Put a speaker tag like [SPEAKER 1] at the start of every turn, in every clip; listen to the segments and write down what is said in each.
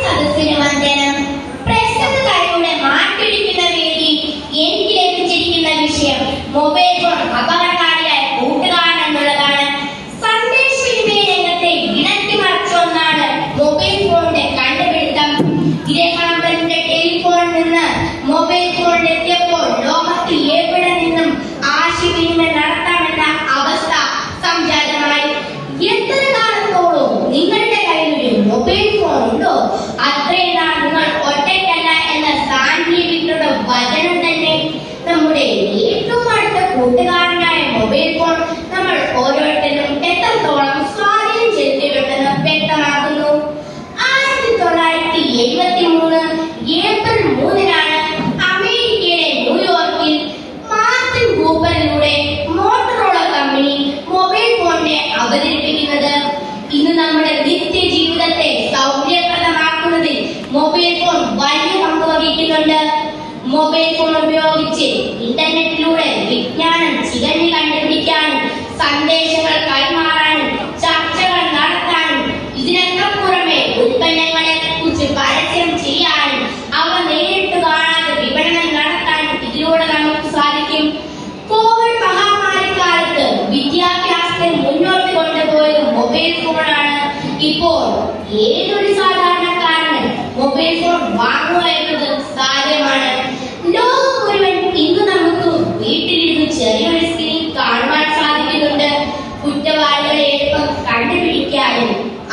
[SPEAKER 1] സദസ്സിന് വന്ദനം പ്രസ്തുത കലയുടെ മാറ്റൊലിക്കുന്ന വേദി എനിക്ക് വിഷയം മൊബൈൽ ഫോൺ അപകടകാരിയായ കൂട്ടുകാരൻ എന്നുള്ളതാണ് സന്ദേശവിനിമയ രംഗത്തെ ഇണക്കി മറിച്ച ഒന്നാണ് മൊബൈൽ ഫോണിന്റെ ടെലിഫോണിൽ നിന്ന് മൊബൈൽ ഫോണിൽ എത്തിയപ്പോൾ ലോകത്ത് എവിടെ നിന്നും ആശയവിനിമയം നടത്താമെന്ന കൂട്ടുകാരനായ മൊബൈൽ ഫോൺ നമ്മൾ ഓരോരുത്തരും മൊബൈൽ ഫോൺ ഉപയോഗിച്ച് ഇന്റർനെറ്റിലൂടെ വിജ്ഞാനം ചികഞ്ഞു കണ്ടുപിടിക്കാനും സന്ദേശങ്ങൾ കൈമാറാനും ചർച്ചകൾ നടത്താനും ഇതിനൊക്കെ പുറമെ ഉൽപ്പന്നങ്ങളെ കുറിച്ച് പരസ്യം ചെയ്യാനും അവ നേരിട്ട് കാണാതെ വിപണനം നടത്താനും ഇതിലൂടെ നമുക്ക് സാധിക്കും. കോവിഡ് മഹാമാരിക്കാലത്ത് വിദ്യാഭ്യാസത്തെ മുന്നോട്ട് കൊണ്ടുപോയത് മൊബൈൽ ഫോണാണ്. ഇപ്പോൾ ഏതൊരു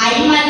[SPEAKER 1] കണ്ടുപിടിക്കാനും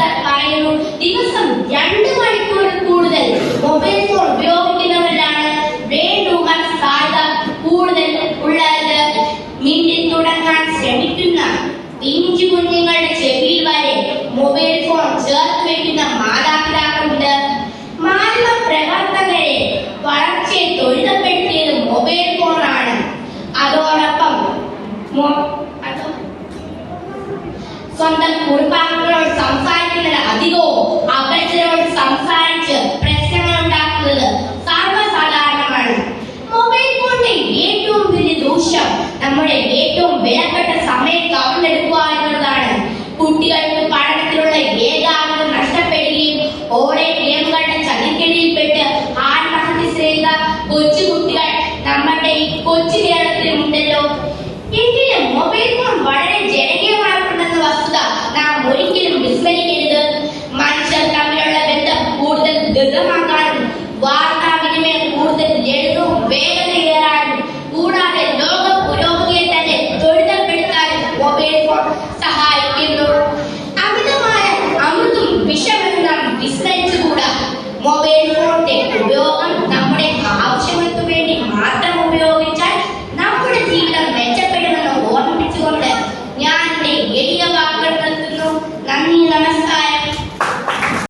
[SPEAKER 1] പറയുന്നു. ദിവസം രണ്ട് മണിക്കൂറിൽ കൂടുതൽ മൊബൈൽ ഫോൺ ഉപയോഗിക്കുന്നവരിലാണ് ബ്രെയിൻ സാധ്യത കൂടുതൽ ഉള്ളത്. മിണ്ടി തുടങ്ങാൻ ശ്രമിക്കുന്ന പിഞ്ചു കുഞ്ഞുങ്ങളുടെ ചെവിയിൽ വരെ മൊബൈൽ ഫോൺ ചേർത്ത് വെക്കുന്ന മാതാപിതാക്കളുണ്ട്. മാധ്യമ പ്രവർത്തകരെ വളർച്ചയെ ത്വരിതപ്പെടുത്തിയത് മൊബൈൽ ഫോണാണ് അതോടൊപ്പം സ്വന്തം അതോ- കുടുംബാംഗങ്ങളോട് സംസാരിക്കുന്നത് അധികവും അപരിചിതരോട് സംസാരിച്ച് പ്രശ്നങ്ങൾ ഉണ്ടാക്കുന്നത് സർവസാധാരണമാണ്. മൊബൈൽ ഫോണിന്റെ ഏറ്റവും വലിയ ദോഷം നമ്മുടെ ഏറ്റവും വിലപ്പെട്ട സമയം വാർത്താ വിനിമയം കൂടുതൽ ലളിതവും വേഗതയേറാനും കൂടാതെ ലോക പുരോഗതിയെ തന്നെ ത്വരിതപ്പെടുത്താനും മൊബൈൽ ഫോൺ സഹായിക്കും